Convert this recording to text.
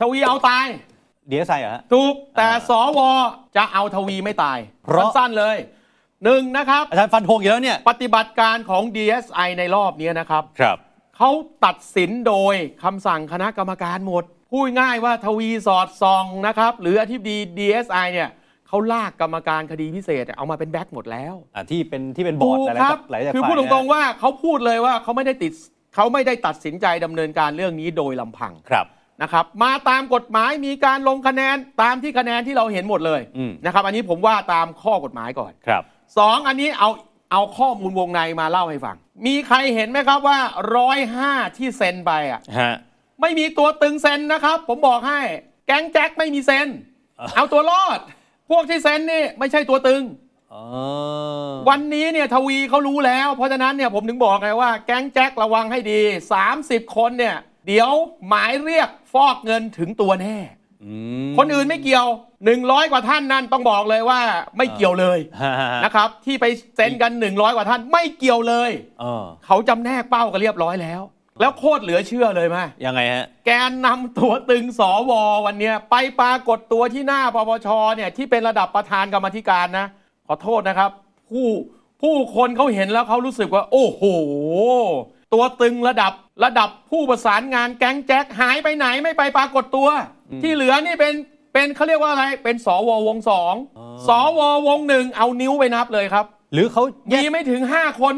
ทวีเอาตาย เดียไซเหรอฮะ ถูก แต่อ่าสวจะเอาทวีไม่ตายเพราะ สั้นๆเลยหนึ่งนะครับ อาจารย์ฟันธงอีกแล้วเนี่ย ปฏิบัติการของ DSI ในรอบนี้นะครับ ครับ เขาตัดสินโดยคำสั่งคณะกรรมการหมด พูดง่ายว่าทวีสอดส่องนะครับ หรืออธิบดี DSI เนี่ยเขาลากกรรมการคดีพิเศษ เอามาเป็นแบ็คหมดแล้วอ่าที่เป็นที่เป็นบอร์ดถูกหลายครับๆหลายๆคือฝ่ายพูดตรงนะๆว่าเขาพูดเลยว่าเขาไม่ได้ติดเขาไม่ได้ตัดสินใจดำเนินการเรื่องนี้โดยลำพังครับ นะครับมาตามกฎหมายมีการลงคะแนนตามที่คะแนนที่เราเห็นหมดเลยอืม นะครับ อันนี้ผมว่าตามข้อกฎหมายก่อนครับ สองอันนี้เอาเอาข้อมูลวงในมาเล่าให้ฟัง มีใครเห็นไหมครับว่าร้อยห้าที่เซ็นไปอะ ฮะ ไม่มีตัวตึงเซ็นนะครับ ผมบอกให้ แก๊งแจ็คไม่มีเซ็น อะ เอาตัวรอด พวกที่เซ็นนี่ไม่ใช่ตัวตึง อ๋อวันนี้เนี่ยทวีเขารู้แล้ว เพราะฉะนั้นเนี่ยผมถึงบอกไงว่าแก๊งแจ็คระวังให้ดี 30 คนเนี่ย เดี๋ยวหมายเรียกฟอกเงินถึงตัวแน่อืมคนอื่นไม่เกี่ยว 100 กว่าท่านนั่นต้องบอกเลยว่าไม่เกี่ยวเลยฮะฮะฮะนะครับ ที่ไปเซ็นกัน 100 กว่าท่านไม่เกี่ยวเลยเออเขาจำแนกเป้ากันเรียบร้อยแล้ว แล้วโคตรเหลือเชื่อเลยไหมยังไงฮะ แกนนำตัวตึงสววันเนี้ยไปปรากฏตัวที่หน้าปปชเนี่ยที่เป็นระดับประธานกรรมาธิการนะ ขอโทษนะครับ ผู้ผู้คนเขาเห็นแล้วเขารู้สึกว่า โอ้โห ตัวตึงระดับระดับผู้ประสานงานแก๊งแจ็คหายไปไหนไม่ไปปรากฏตัวอืมที่เหลือนี่เป็นเป็นเขาเรียกว่าอะไร เป็นสววงสองอ๋อสววงหนึ่งเอานิ้วไปนับเลยครับ หรือเขาแยมีกไม่ถึง 5 คน